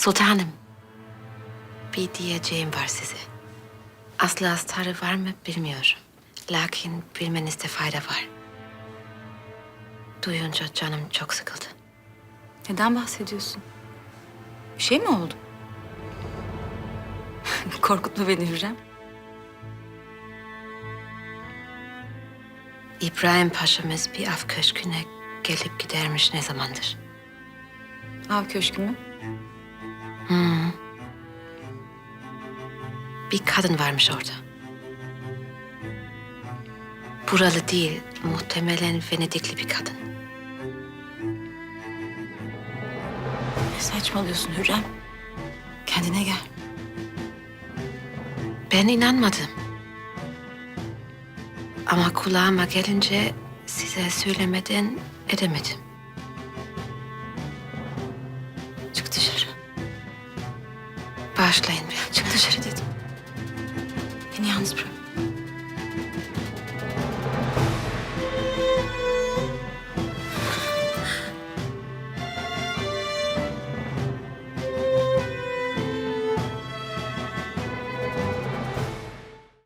Sultanım. Bir diyeceğim var size. Aslı astarı var mı bilmiyorum. Lakin bilmenizde fayda var. Duyunca canım çok sıkıldı. Neden bahsediyorsun? Bir şey mi oldu? Korkutma beni Hürrem. İbrahim Paşa'mız bir av köşküne gelip gidermiş ne zamandır. Av köşkü mü? Bir kadın varmış orada. Buralı değil, muhtemelen Venedikli bir kadın. Ne saçmalıyorsun Hürrem? Kendine gel. Ben inanmadım. Ama kulağıma gelince size söylemeden edemedim. Çık dışarı. Başlayın bir. Çık dışarı dedim. This.